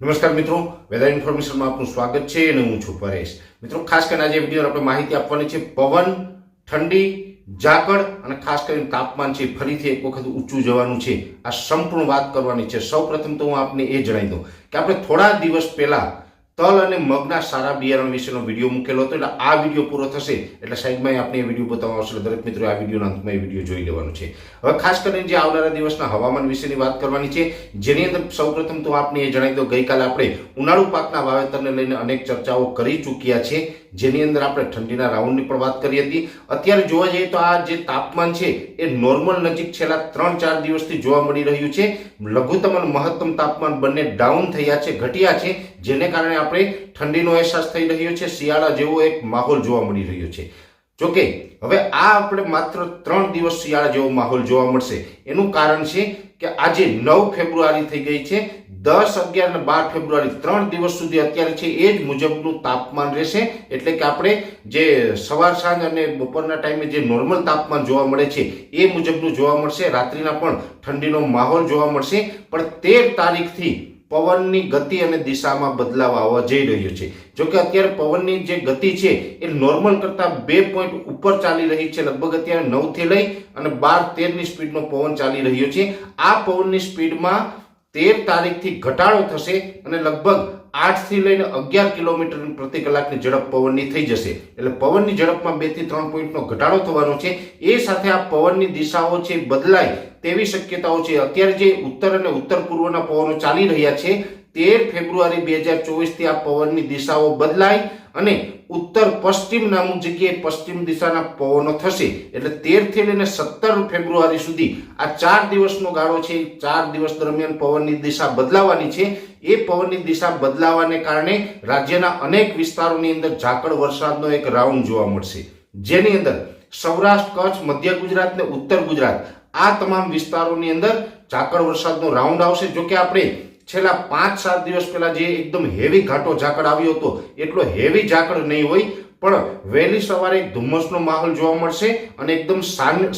નમસ્કાર મિત્રો વેધર ઇન્ફોર્મેશનમાં આપનું સ્વાગત છે અને હું છું પરેશ. મિત્રો, ખાસ કરીને આજે વીડિયો આપણે માહિતી આપવાની છે પવન, ઠંડી, ઝાકળ અને ખાસ કરીને તાપમાન છે. ફરીથી એક વખત ઊંચું જવાનું છે. આ સંપૂર્ણ વાત કરવાની છે. સૌપ્રથમ તો હું આપને એ જણાવી દઉં કે આપણે થોડા દિવસ પહેલા તલ અને મગના સારા બિયારણ વિશેનો વીડિયો મૂકેલો હતો. એટલે આ વીડિયો પૂરો થશે. એટલે સાઈડમાં આપણે એ વીડિયો બતાવવા આવશે. દરેક મિત્રો આ વિડીયોના અંતમાં એ વીડિયો જોઈ લેવાનું છે. હવે ખાસ કરીને જે આવનારા દિવસના હવામાન વિશેની વાત કરવાની છે, જેની અંદર સૌપ્રથમ તો આપને એ જણાવી દો ગઈકાલે આપણે ઉનાળુ પાકના વાવેતરને લઈને અનેક ચર્ચાઓ કરી ચૂક્યા છે. જેની અંદર આપણે ઠંડીના રાઉન્ડની પણ વાત કરી હતી. અત્યારે જોવા જઈએ તો આ જે તાપમાન છે, એ નોર્મલ નજીક છેલ્લા ત્રણ ચાર દિવસથી જોવા મળી રહ્યું છે. લઘુત્તમ અને મહત્તમ તાપમાન બંને ડાઉન થયા છે, ઘટ્યા છે. જેને કારણે આપણે ઠંડીનો અહેસાસ થઈ રહ્યો છે, શિયાળા જેવો એક માહોલ જોવા મળી રહ્યો છે. જોકે, હવે આ આપણે માત્ર ત્રણ દિવસ શિયાળા જેવો માહોલ જોવા મળશે. એનું કારણ છે કે આજે નવ ફેબ્રુઆરી થઈ ગઈ છે. દસ અગિયાર અને બાર ફેબ્રુઆરી ત્રણ દિવસ સુધી અત્યારે છે એ જ મુજબનું તાપમાન રહેશે. એટલે કે આપણે જે સવાર સાંજ અને બપોરના ટાઈમે જે નોર્મલ તાપમાન જોવા મળે છે, એ મુજબનું જોવા મળશે. રાત્રિના પણ ઠંડીનો માહોલ જોવા મળશે. પણ તેર તારીખથી પવનની ગતિ અને દિશામાં બદલાવ આવવા જઈ રહ્યો છે. જો કે અત્યારે પવનની જે ગતિ છે, એ નોર્મલ કરતાં બે પોઈન્ટ ઉપર ચાલી રહી છે. લગભગ અત્યારે નવથી લઈ અને બાર તેરની સ્પીડનો પવન ચાલી રહ્યો છે. આ પવનની સ્પીડમાં તેર તારીખથી ઘટાડો થશે અને લગભગ આઠથી લઈને અગિયાર કિલોમીટર પ્રતિ કલાકની ઝડપ પવનની થઈ જશે. એટલે પવનની ઝડપમાં બેથી ત્રણ પોઈન્ટનો ઘટાડો થવાનો છે. એ સાથે આ પવનની દિશાઓ છે બદલાય તેવી શક્યતાઓ છે. અત્યારે જે ઉત્તર અને ઉત્તર પૂર્વના પવનો ચાલી રહ્યા છે તેર ફેબ્રુઆરી બે હજાર ચોવીસથી આ પવનની દિશાઓ બદલાય અને ઉત્તર પશ્ચિમ નામું જગ્યાએ પશ્ચિમ દિશાના પવનો થશે. એટલે તેરથી લઈને સત્તર ફેબ્રુઆરી સુધી આ ચાર દિવસનો ગાળો છે. ચાર દિવસ દરમિયાન પવનની દિશા બદલાવાની છે. એ પવનની દિશા બદલાવાને કારણે રાજ્યના અનેક વિસ્તારોની અંદર ઝાકળ વરસાદનો એક રાઉન્ડ જોવા મળશે. જેની અંદર સૌરાષ્ટ્ર, કચ્છ, મધ્ય ગુજરાત ને ઉત્તર ગુજરાત આ તમામ વિસ્તારોની અંદર ઝાકળ વરસાદનો રાઉન્ડ આવશે. જો કે આપણે છેલ્લા પાંચ સાત દિવસ પહેલા જે એકદમ હેવી ઘાટો ઝાકળ આવ્યો હતો, એટલો હેવી ઝાકળ નહીં હોય, પણ વહેલી સવારે ધુમ્મસનો માહોલ જોવા મળશે અને એકદમ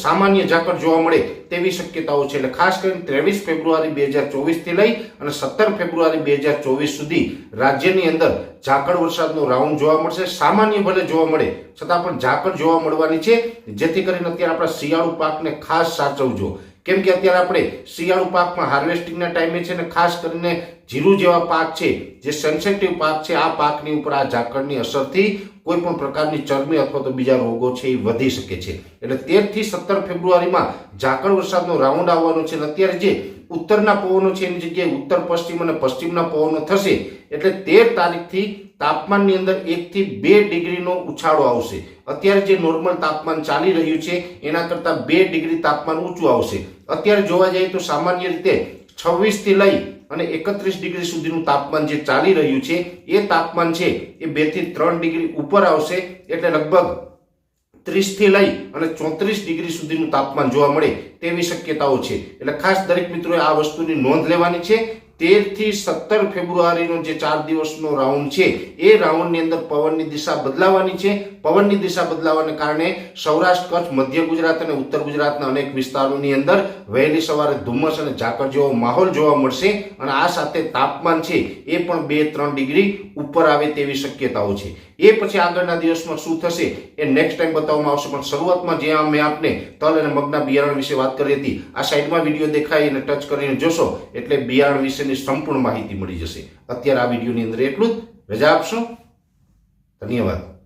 સામાન્ય ઝાકળ જોવા મળે તેવી શક્યતાઓ છે. એટલે ખાસ કરીને ત્રેવીસ ફેબ્રુઆરી બે હજાર ચોવીસથી લઈ અને સત્તર ફેબ્રુઆરી બે હજાર ચોવીસ સુધી રાજ્યની અંદર ઝાકળ વરસાદનો રાઉન્ડ જોવા મળશે. સામાન્ય ભલે જોવા મળે, છતાં પણ ઝાકળ જોવા મળવાની છે. જેથી કરીને અત્યારે આપણા શિયાળુ પાકને ખાસ સાચવજો. કેમ કે અત્યારે આપણે શિયાળુ પાકમાં હાર્વેસ્ટિંગના ટાઈમે છે ને ખાસ કરીને જીરું જેવા પાક છે, જે સેન્સેટિવ પાક છે, આ પાકની ઉપર આ ઝાકળની અસરથી કોઈ પણ પ્રકારની ચરબી અથવા તો બીજા રોગો છે એ વધી શકે છે. એટલે તેરથી સત્તર ફેબ્રુઆરીમાં ઝાકળ વરસાદનો રાઉન્ડ આવવાનો છે અને અત્યારે જે ઉત્તરના પવનો છે, એની જગ્યાએ ઉત્તર પશ્ચિમ અને પશ્ચિમના પવનો થશે, એટલે તેર તારીખથી તાપમાનની અંદર એકથી બે ડિગ્રીનો ઉછાળો આવશે. અત્યારે જે નોર્મલ તાપમાન ચાલી રહ્યું છે, એના કરતાં બે ડિગ્રી તાપમાન ઊંચું આવશે. અત્યારે જોવા જઈએ તો સામાન્ય રીતે છવ્વીસથી લઈ અને એકત્રીસ ડિગ્રી સુધીનું તાપમાન જે ચાલી રહ્યું છે, એ તાપમાન છે, એ બેથી ત્રણ ડિગ્રી ઉપર આવશે. એટલે લગભગ ત્રીસથી લઈ અને ચોત્રીસ ડિગ્રી સુધીનું તાપમાન જોવા મળે તેવી શક્યતાઓ છે. એટલે ખાસ દરેક મિત્રોએ આ વસ્તુની નોંધ લેવાની છે. તેરથી સત્તર ફેબ્રુઆરીનો જે ચાર દિવસનો રાઉન્ડ છે, એ રાઉન્ડની અંદર પવનની દિશા બદલાવાની છે. પવનની દિશા બદલાવાને કારણે સૌરાષ્ટ્ર, કચ્છ, મધ્ય ગુજરાત અને ઉત્તર ગુજરાતના અનેક વિસ્તારોની અંદર વહેલી સવારે ધુમ્મસ અને ઝાકળ જેવો માહોલ જોવા મળશે અને આ સાથે તાપમાન છે, એ પણ બે ત્રણ ડિગ્રી ઉપર આવે તેવી શક્યતાઓ છે. એ પછી આગળના દિવસમાં શું થશે, એ નેક્સ્ટ ટાઈમ બતાવવામાં આવશે. પણ શરૂઆતમાં જે મેં આપને તલ અને મગના બિયારણ વિશે વાત કરી હતી, આ સાઈડમાં વીડિયો દેખાય અને ટચ કરીને જોશો. એટલે બિયારણ વિશેની સંપૂર્ણ માહિતી મળી જશે. અત્યારે આ વિડીયોની અંદર એટલું જ. રજા આપશો. ધન્યવાદ.